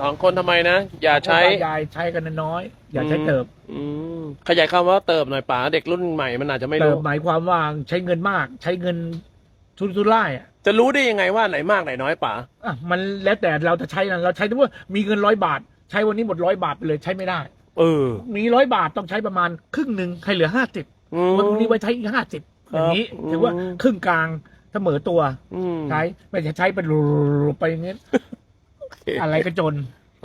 สองคนทำไมนะ อย่าใช้ครูบยายใช้กันน้อยๆอย่าใช้เติบอืมขยายคำว่าเติบหน่อยป๋าเด็กรุ่นใหม่มันอาจจะไม่เติรู้ บหมายความว่าใช้เงินมาก ใช้เงินทุนทุนไล่อะจะรู้ได้ยังไงว่าไหนมากไหนน้อยป๋าอะมันแล้วแต่เราจะใช้นะเราใช้ถ้าว่ามีเงินร้อยบาท ใช้วันนี้หมดร้อยบาทไปเลยใช้ไม่ได้ เออมีร้อยบาทต้องใช้ประมาณครึ่งหนึ่งให้เหลือห้าสิบอืม วันนี้ไว้ใช้อีกห้าสิบอย่างนี้ครับถือว่าอืม ครึ่งกลางเสมอตัวอืมใช้ไม่ใช่ใช้ไปรูไปอย่างเงี้ย อะไรก็จน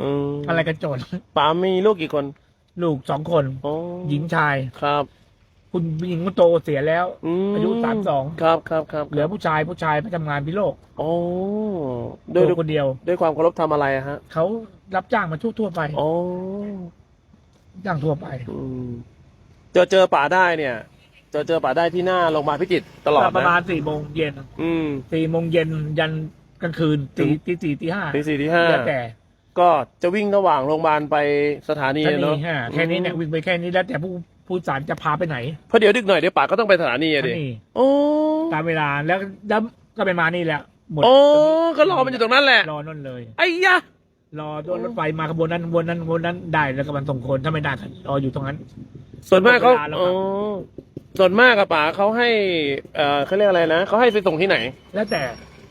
อืมอะไรก็จน ป๋ามีลูกกี่คนลูกสองคน อ๋อหญิงชาย ครับคุณหญิงคนโตเสียแล้ว มอายุสามสองครับครับครับเหลือผู้ชายผู้ชายไปทำงานพิโลกโอ้ด้วยตัวคนเดียว ด้วยความเคารพทำอะไรอะฮะเขารับจ้างมาทั่วทั่วๆไปโอ้จ้างทั่วไปอืมเจอเจอป๋าได้เนี่ย เจอเจอป๋าได้ที่หน้าโรงพยาบาลพิจิตรตลอดประนะมาณสี่โมงเย็นอืมสี่โมงเย็นยัน กลางคืนถึตีงตีสี่ตีห้าตีสี่ที่ห้าแล้วแต่ก็จะวิ่งระหว่างโรงพยาบาลไปสถานีแค่เนาะนี้ฮะแค่นี้เนี่ยวิ่งไปแค่นี้แล้วแต่ผู้ผู้สารจะพาไปไหนเพราะเดี๋ยวดึกหน่อยเดี๋ยวป๋าก็ต้องไปสถานีอะแค่ดินี้โอ้ตามเวลาแล้วแล้วก็ไปมานี่แหละหมดโอ้ตรงนี้ก็รอมันอยู่ตรงนั้นแหละรอนั่นเลยไอ้ยะรอตัวรถไฟมาขบวนนั้นขบวนนั้นขบวนนั้นได้แล้วก็มันส่งคนถ้าไม่ได้ก็รออยู่ตรงนั้น ส่วนมากเขาเวลาแล้วครับอ๋อส่วนมากอะป๋าเขาให้เอ่อเขาเรียกอะไรนะเขาให้ไปส่งที่ไหน แล้วแต่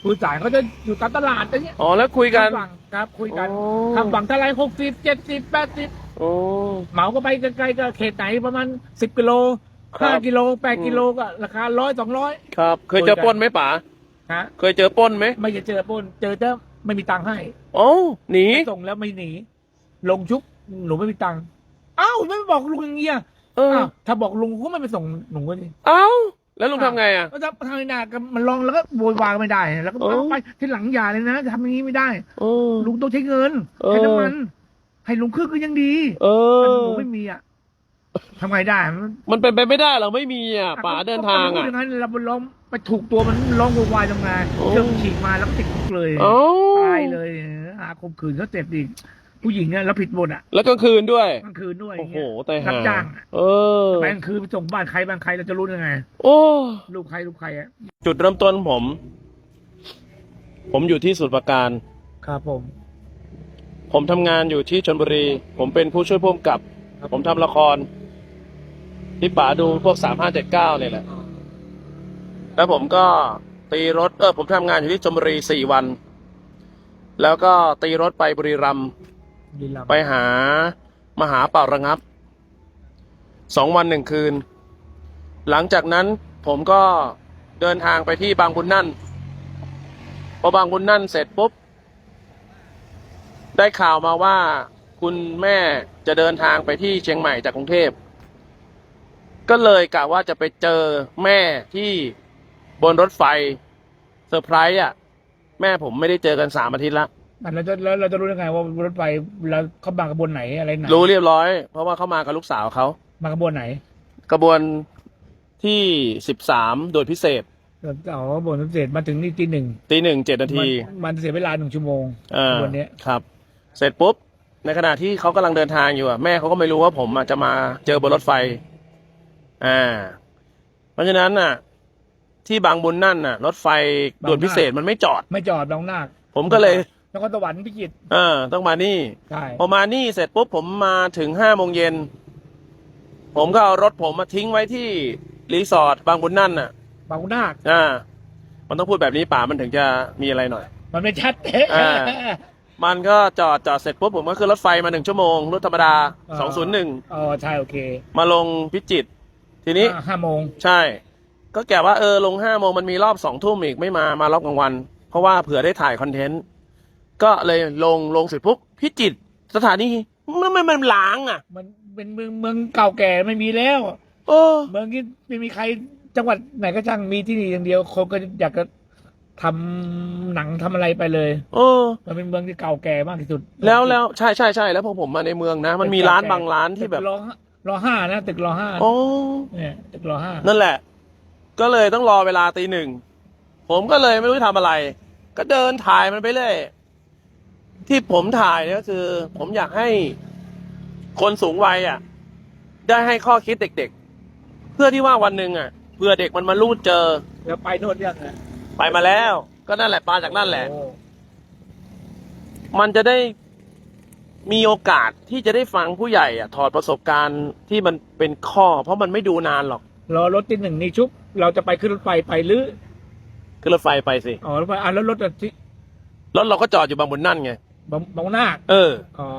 ผู้สารเขาจะอยู่ตามตลาดอย่างเงี้ยอ๋อแล้วคุยกัน ข้ามฝั่งครับคุยกันโอ้คำฝั่งเท่าไหรหกสิบเจ็ดสิบแปดสิบโอ้ เหมาก็ไปไกลๆก็เขตไหนประมาณสิบกิโลครับห้ากิโลแปดอืม กิโลก็ราคาร้อยสองร้อยครับ เคยเจอปล้นไหมป๋าฮะเคยเจอปล้นไหมไม่จะเจอปล้นเจอแต่ไม่มีตังค์ให้โอ้หนีส่งแล้วไม่หนี ลงชุบหนูไม่มีตังค์เอ้าไม่บอกลุงอย่างเงี้ยเอออ้าวถ้าบอกลุงก็ไม่ไปส่งหนูก็ดิเอ้า แล้วลุงทำไงอะก็จะทำไม่ได้ก็มันลองแล้วก็โวยวายไม่ได้ แล้วก็เออเอาไปที่หลังอย่าเลยนะทำอย่างนี้ไม่ได้เออลุงต้องใช้เงินเออ ใช้น้ำมันให้ลุงครึ่งก็ยังดีเอแต่อหนูไม่มีอะทำไงได้มันมันเป็นไปไม่ได้เราไม่มีอะป๋าเดินทางก็อะพูอย่างนั้นเราไปร้องไปถูกตัวมันร้องโวยวายทำไงโอ้ เครื่องฉีกมาแล้วก็ติดคุกเลยเอ้าตายเลยอาคมคืนเขาเจ็บอีก ผู้หญิงเนี่ยแล้วผิดหมดอะแล้วกลางคืนด้วยกลางคืนด้วยโอ้โหเงี้ยตายรัห่าบจ้างอะเออไปกลางคืนไปส่งบ้านใครบ้านใครเราจะรู้ยังไง โอ้ลูกใครลูกใครอะจุดเริ่มต้นผม ผมอยู่ที่สุดประการ ครับผม ผมทำงานอยู่ที่ชนบุรี ผมเป็นผู้ช่วยผู้กำกับผมทำละคร ที่ป๋าดูพวกสามห้าเจ็ดเก้าเนี่ยแหละ แล้วผมก็ตีรถเออผมทำงานอยู่ที่ชลบุรีสี่วัน แล้วก็ตีรถไปบุรีรัมย์ ดีลำไปหามหาเป่าระงับสองวันหนึ่งคืน หลังจากนั้นผมก็เดินทางไปที่บางบุญนั่น พอบางบุญนั่นเสร็จปุ๊บ ได้ข่าวมาว่าคุณแม่จะเดินทางไปที่เชียงใหม่จากกรุงเทพ ก็เลยกะว่าจะไปเจอแม่ที่บนรถไฟเซอร์ไพรส์อะ แม่ผมไม่ได้เจอกันสามอาทิตย์ละ อะเราจะแล้วเราจะรู้ยังไงว่ารถไฟเราเขามากระบวนไหนอะไรไหนรู้เรียบร้อย เพราะว่าเขามากับลูกสาวเขามากระบวนไหน กระบวนที่สิบสามโดยพิเศษเราอ๋อบนพิเศษมาถึงนี่ตีหนึ่งตีหนึ่งเจ็ดนาทีมันมันเสียเวลาหนึ่งชั่วโมงอ่ากระบวนเนี้ยครับ เสร็จปุ๊บในขณะที่เขากำลังเดินทางอยู่อะแม่เขาก็ไม่รู้ว่าผมอะจะมาเจอบนรถไฟ อ่า เพราะฉะนั้นน่ะ ที่บางบุญนั่นน่ะ รถไฟด่วนพิเศษมันไม่จอด ไม่จอดบางนาคผมก็เลยน ครสวรรค์พิจิตรเออต้องมานี่ ใช่พอมานี่เสร็จปุ๊บผมมาถึงห้าโมงเย็น ผมก็เอารถผมมาทิ้งไว้ที่รีสอร์ทบางบุญนั่นน่ะ บางนาคอ่า มันต้องพูดแบบนี้ป่ามันถึงจะมีอะไรหน่อย มันไม่ชัดอ่า มันก็จอดจอดเสร็จปุ๊บผมก็ขึ้นรถไฟมาหนึ่งชั่วโมงรถธรรมดาสองศูนย์หนึ่งอ๋อใช่โอเคมาลงพิจิตรทีนี้ห้าห้าโมงใช่ ก็แกว่าเออลงห้าโมงมันมีรอบสองทุ่มอีกไม่มา มารอบกลางวัน เพราะว่าเผื่อได้ถ่ายคอนเทนต์ ก็เลยลงลงเสร็จปุ๊บพิจิตรสถานีมันมันมันล้างอะ มันเป็นเมืองเมืองเก่าแก่ไม่มีแล้วโอ้เมืองที่ไม่มีใครจังหวัดไหนก็ช่างมีที่นี่อย่างเดียวคนก็อยากจะทำหนังทำอะไรไปเลยโอ้มันเป็นเมืองที่เก่าแก่มากที่สุดแล้วแล้วใช่ใช่ใช่แล้วพอผมมาในเมืองนะ มันมีร้านบางร้านที่แบบตึกรอห้ารอห้านะตึกรอห้าโอ้เนี่ยตึกรอห้านั่นแหละ ก็เลยต้องรอเวลาตีหนึ่งผมก็เลยไม่รู้จะทำอะไร ก็เดินถ่ายมันไปเรื่อย ที่ผมถ่ายเนี่ยก็คือ ผมอยากให้คนสูงวัยอะ ได้ให้ข้อคิดเด็ก ๆ เพื่อที่ว่าวันหนึ่งอะเพื่อเด็กมันมาลูดเจอ แล้วไปโน่นยังไงไปมาแล้ว ก็นั่นแหละปลาจากนั่นแหละ โอ้มันจะได้มีโอกาสที่จะได้ฟังผู้ใหญ่อะถอดประสบการณ์ที่มันเป็นข้อ เพราะมันไม่ดูนานหรอกรอรถที่หนึ่งนี่ชุบ เราจะไปขึ้นรถไฟไปหรือขึ้นรถไฟไปสิ อ๋อรถไฟอะแล้วรถที่รถเราก็จอดอยู่บางบนนั่นไง บางบางนาคเออ อ๋อ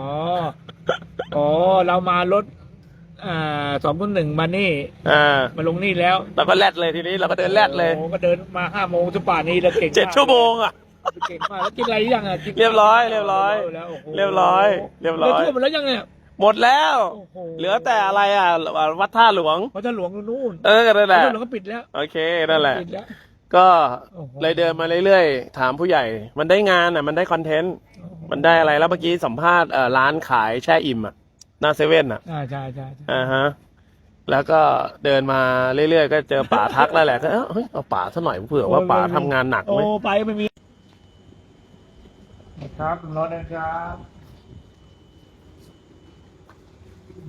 อ๋อ เรามารถ อ่าสองคนหนึ่งมานี่ อ่ามาลงนี่แล้วเราก็แลดเลยทีนี้เราก็เดินแลดเลยโอ้ก็เดินมาห้าโมงสุป่านนี้แล้วเก่งมากเจ็ดชั่วโมงอะ เก่งมากแล้วกินอะไรยังอะกินเรียบร้อยเรียบร้อยแล้วโโหเรียบร้อยเรียบร้อยดินทั่วหมดแล้วยังเนี่ยหมดแล้วโอ้โหเหลือแต่อะไรอะ วัดท่าหลวงเขาจะหลวงนู่นเออก็นั่นแหเขาละจะหลวงก็ปิดแล้วโอเคนั่นแหละ ปิดแล้ว ก็โอ้โห เลยเดินมาเรื่อยๆ ถามผู้ใหญ่ มันได้งานอะ มันได้คอนเทนต์ มันได้อะไรแล้วเมื่อกี้สัมภาษณ์เอ่อร้านขายแช่อิ่มอะหน้าเซเว่นอะอ่าใช่ใช่ใช่อ่าฮะแล้วก็เดินมาเรื่อยๆก็เจอป๋าทักแล้วแหละก็เอ้าเฮ้ยเอาป๋าซะหน่อยเผื่อว่าป๋าทำงานหนักโอ้ไหมไปไม่มีครับนอนได้ครับ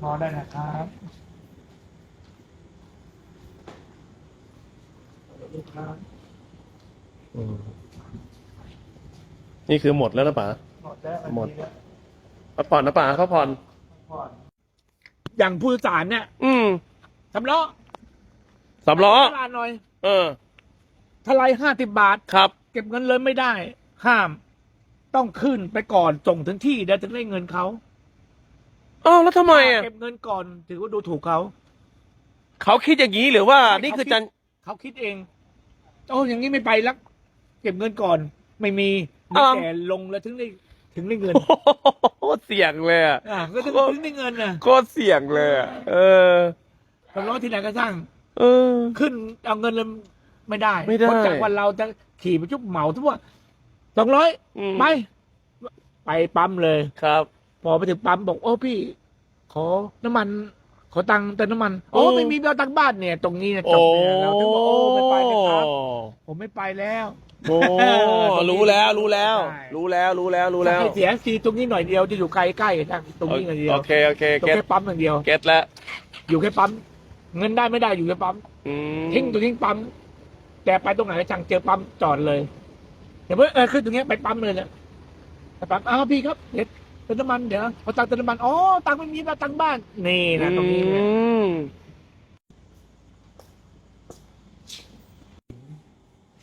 นอนได้นะครับลูกค้า อืมนี่คือหมดแล้วนะป๋าหมด แล้วหมด พักผ่อนนะป๋าพักผ่อนก่อนอย่างผู้โดยสารเนี่ยอืมสำล้อสามล้อ ตลาดหน่อยเออ ทลายห้าสิบบาท ครับ เก็บเงินเลยไม่ได้ ห้าม ต้องขึ้นไปก่อนส่งถึงที่เดี๋ยวถึงได้เงินเขาอ้าวแล้วทำไมอะ เก็บเงินก่อนถือว่าดูถูกเขา เขาคิดอย่างนี้หรือว่าใช่นี่คือเขาคิด จันเขาคิดเอง โอ้อย่างนี้ไม่ไปแล้วเก็บเงินก่อน ไม่มีมีอ้าวแต่ลงแล้วถึงได้ ถึงได้เงินโคตรเสี่ยงเลยอะอ่าก็ถึงถึงได้เงินนะโคตรเสี่ยงเลยอะเออสำล้อที่ไหนก็ช่าง เออ ขึ้นเอาเงินเลยไม่ได้ไม่ได้ คนจากวันเราจะขี่ไปจุบเหมาทุกว่าสองร้อยอืมไปไปปั๊มเลย ครับ พอไปถึงปั๊มบอกโอ้พี่ ขอน้ำมัน ขอตังค์เติมน้ำมัน โอ้อืมไม่มีเบลตังค์บ้านเนี่ย ตรงนี้เนี่ยจโอ้บเนี่ยเราถึงบอกโอ้ไม่ไปนะครับ ผมไม่ไปแล้ว โอ้รู้แล้วรู้แล้วใช่รู้แล้วรู้แล้วรู้แล้วให้เสียซีตรงนี้หน่อยเดียวจะอยู่ไกลใกล้ๆนะตรงนี้หน่อยเดียวโอเคโอเคตรงเก็ตแค่ปั๊มอย่างเดียวเก็ตแล้วอยู่แค่ปั๊มเงินได้ไม่ได้อยู่แค่ปั๊มอืมทิ้งตัวทิ้งปั๊มแต่ไปตรงไหนก็ช่างเจอปั๊มจอดเลยเดี๋ยวเพื่อเออขึ้นตรงเนี้ยไปปั๊มเลยเนี่ยไปปั๊มอ้าวพี่ครับเดี๋ยวเติมน้ำมันเดี๋ยวเอาตังค์เติมน้ำมันอ๋อตังค์ไม่มีแล้วตังค์บ้านนี่นะตรงนี้เนี่ย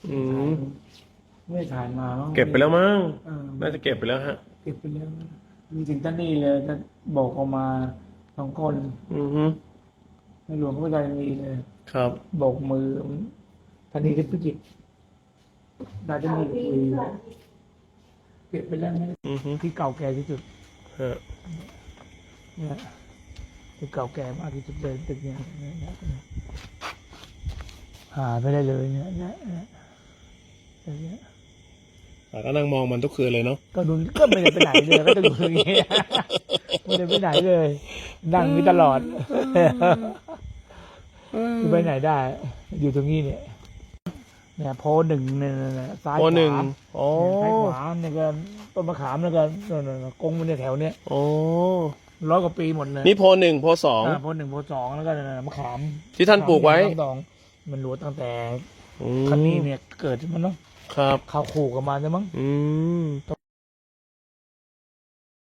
อืมอืมไม่ถ่ายมามั้งเก็บไปแล้วมั้งเออน่าจะเก็บไปแล้วฮะ เก็บไปแล้วมีถึงท่านนี่เลยท่านบอกออกมาสองคนอือฮึในหลวงพระใจมีเลย ครับโบกมือท่านนี้ที่พิจิตรน่าจะมีคุยเก็บไปแล้วนะอือฮึที่เก่าแก่ที่สุด ฮะเนี่ยที่เก่าแก่มากที่สุดเลยตึกเนี่ยเนี่ยเนี่ยเนี่ยหาไม่ได้เลยเนี่ยเนี่ยเนี่ย ตึกเนี่ยแต่ก็นั่งมองมันทุกคืนเลยเนาะก็ดูก็ไม่ได้ไปไหนเลยก็จะอยู่อย่างเงี้ยไม่ได้ไปไหนเลย นั่งอยู่ตลอดจะไปไหนได้ อยู่ตรงนี้เนี่ยเนี่ยโพหนึ่งเนี่ยเนี่ยซ้ายขโอวาหนึ่งโอ้ซ้ายขวาเนี่ยก็ต้นมะขามแล้วก็นั่นๆๆกงมันเนี่ยแถวเนี้ยโอ้ร้อยกว่าปีหมดเลยนี่โพหนึ่งโพสองอ่าโพหนึ่งโพสองแล้วก็นั่นๆมะขาม ที่ท่านปลูกไว้มะขามดองมันรู้ตั้งแต่อืมคันนี้เนี่ยเกิดมันเนาะ ครับ เข้าขู่กันมาใช่มั้งอืม